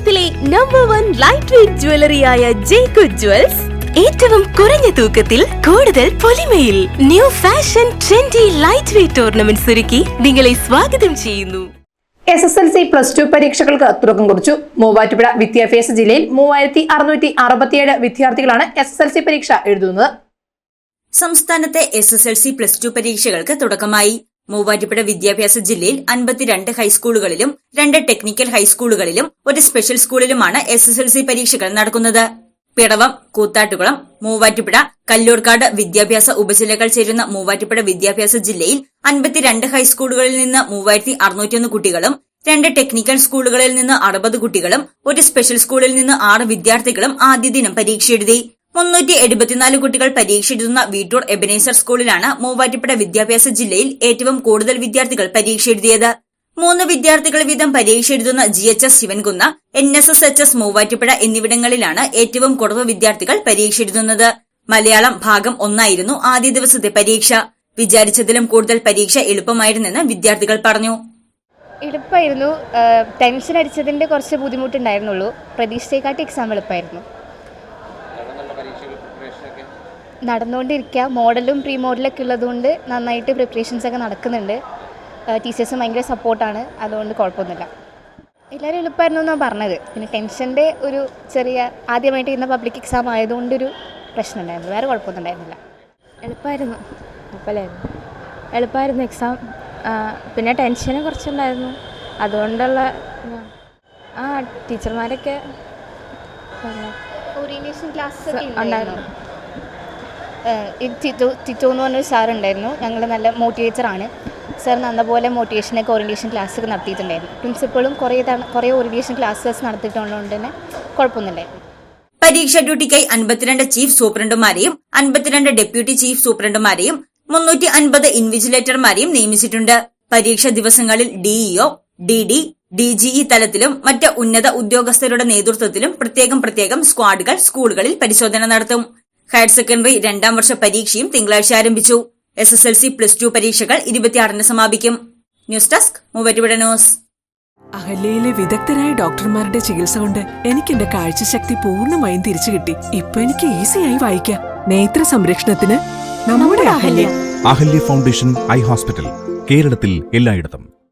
കേരളത്തിലെ number one light weight ജ്വല്ലറിയായ ജേക്കു jewels ഏറ്റവും കുറഞ്ഞ തൂക്കത്തിൽ കൂടുതൽ പൊലിമയിൽ new fashion trendy light weight ornaments ഒരുക്കി നിങ്ങളെ സ്വാഗതം ചെയ്യുന്നു. S S L C plus two പരീക്ഷകൾക്ക് തുടക്കം കുറിച്ചു. മൂവാറ്റുപുഴ വിദ്യാഭ്യാസ ജില്ലയിൽ മൂവായിരത്തി അറുന്നൂറ്റി അറുപത്തിയേഴ് വിദ്യാർത്ഥികളാണ് എസ് എസ് എൽ സി പരീക്ഷ എഴുതുന്നത്. സംസ്ഥാനത്തെ S S L C plus two പരീക്ഷകൾക്ക് തുടക്കമായി. മൂവാറ്റുപുഴ വിദ്യാഭ്യാസ ജില്ലയിൽ അൻപത്തിരണ്ട് ഹൈസ്കൂളുകളിലും രണ്ട് ടെക്നിക്കൽ ഹൈസ്കൂളുകളിലും ഒരു സ്പെഷ്യൽ സ്കൂളിലുമാണ് എസ് എസ് എൽ സി പരീക്ഷകൾ നടക്കുന്നത്. പിടവം കൂത്താട്ടുകുളം മൂവാറ്റുപുഴ കല്ലൂർക്കാട് വിദ്യാഭ്യാസ ഉപജില്ലകൾ ചേരുന്ന മൂവാറ്റുപുഴ വിദ്യാഭ്യാസ ജില്ലയിൽ അൻപത്തിരണ്ട് ഹൈസ്കൂളുകളിൽ നിന്ന് മൂവായിരത്തി അറുന്നൂറ്റിയൊന്ന് കുട്ടികളും രണ്ട് ടെക്നിക്കൽ സ്കൂളുകളിൽ നിന്ന് അറുപത് കുട്ടികളും ഒരു സ്പെഷ്യൽ സ്കൂളിൽ നിന്ന് ആറ് വിദ്യാർത്ഥികളും ആദ്യ ദിനം പരീക്ഷ എഴുതി മുന്നൂറ്റി എഴുപത്തിനാല് കുട്ടികൾ പരീക്ഷയെഴുതുന്ന വീട്ടൂർ എബനേസർ സ്കൂളിലാണ് മൂവാറ്റുപുഴ വിദ്യാഭ്യാസ ജില്ലയിൽ ഏറ്റവും കൂടുതൽ വിദ്യാർത്ഥികൾ പരീക്ഷ എഴുതിയത് മൂന്ന് വിദ്യാർത്ഥികൾ വീതം പരീക്ഷ എഴുതുന്ന G H S Sivankunnu N S S H S Muvattupuzha എന്നിവിടങ്ങളിലാണ് ഏറ്റവും കുറവ് വിദ്യാർത്ഥികൾ പരീക്ഷ എഴുതുന്നത് മലയാളം ഭാഗം ഒന്നായിരുന്നു ആദ്യ ദിവസത്തെ പരീക്ഷ. വിചാരിച്ചതിലും കൂടുതൽ പരീക്ഷ എളുപ്പമായിരുന്നെന്ന് വിദ്യാർത്ഥികൾ പറഞ്ഞു. എളുപ്പമായിരുന്നു. ടെൻഷൻ അടിച്ചതിന്റെ കുറച്ച് ബുദ്ധിമുട്ടുണ്ടായിരുന്നുള്ളൂ. പ്രതീക്ഷയെക്കാട്ടി എക്സാം എളുപ്പമായിരുന്നു. നടന്നുകൊണ്ടിരിക്കുക. മോഡലും പ്രീ മോഡലൊക്കെ ഉള്ളതുകൊണ്ട് നന്നായിട്ട് പ്രിപ്പറേഷൻസ് ഒക്കെ നടക്കുന്നുണ്ട്. ടീച്ചേഴ്സും ഭയങ്കര സപ്പോർട്ടാണ് അതുകൊണ്ട് കുഴപ്പമൊന്നുമില്ല. എല്ലാവരും എളുപ്പമായിരുന്നു എന്നാണ് പറഞ്ഞത്. പിന്നെ ടെൻഷന്റെ ഒരു ചെറിയ ആദ്യമായിട്ട് ഇന്ന് പബ്ലിക് എക്സാം ആയതുകൊണ്ടൊരു പ്രശ്നം ഉണ്ടായിരുന്നു വേറെ കുഴപ്പമൊന്നും ഉണ്ടായിരുന്നില്ല. എളുപ്പമായിരുന്നു. കുഴപ്പമില്ലായിരുന്നു എളുപ്പമായിരുന്നു എക്സാം പിന്നെ ടെൻഷന് കുറച്ചുണ്ടായിരുന്നു. അതുകൊണ്ടുള്ള ആ ടീച്ചർമാരൊക്കെ ഓറിയന്റേഷൻ ക്ലാസ് ഉണ്ടായിരുന്നു. ടിറ്റോ ടിറ്റോ എന്ന് പറഞ്ഞൊരു സാറുണ്ടായിരുന്നു. ഞങ്ങൾ നല്ല മോട്ടിവേറ്ററാണ് സാർ നല്ലപോലെ മോട്ടിവേഷനൊക്കെ ഓറിയന്റേഷൻ ക്ലാസ് ഒക്കെ നടത്തിയിട്ടുണ്ടായിരുന്നു. പ്രിൻസിപ്പളും കുറേ തവണ കുറേ ഓറിയന്റേഷൻ ക്ലാസ്സസ് നടത്തിയിട്ടുള്ളതുകൊണ്ട് തന്നെ കുഴപ്പമൊന്നുമില്ലായിരുന്നു. പരീക്ഷ ഡ്യൂട്ടിക്കായി അൻപത്തിരണ്ട് ചീഫ് സൂപ്രണ്ടുമാരെയും അൻപത്തിരണ്ട് ഡെപ്യൂട്ടി ചീഫ് സൂപ്രണ്ടുമാരെയും മുന്നൂറ്റി അൻപത് ഇൻവിജിലേറ്റർമാരെയും നിയമിച്ചിട്ടുണ്ട്. പരീക്ഷ ദിവസങ്ങളിൽ DEO D D D DGE തലത്തിലും മറ്റ് ഉന്നത ഉദ്യോഗസ്ഥരുടെ നേതൃത്വത്തിലും പ്രത്യേകം പ്രത്യേകം സ്ക്വാഡുകൾ സ്കൂളുകളിൽ പരിശോധന നടത്തും. ഹയർ സെക്കൻഡറി രണ്ടാം വർഷ പരീക്ഷയും തിങ്കളാഴ്ച ആരംഭിച്ചു. S S L C plus two പരീക്ഷകൾ ഇരുപത്തിയാറിന് സമാപിക്കും. News desk Muvattupuzha news. അഹല്യയിലെ വിദഗ്ധരായ ഡോക്ടർമാരുടെ ചികിത്സ കൊണ്ട് എനിക്ക് എന്റെ കാഴ്ചശക്തി പൂർണമായും തിരിച്ചു കിട്ടി. ഇപ്പൊ എനിക്ക് ഈസിയായി വായിക്കാം. നേത്ര സംരക്ഷണത്തിന് നമ്മുടെ Ahalya. Ahalya. Foundation eye hospital കേരളത്തിൽ എല്ലായിടത്തും.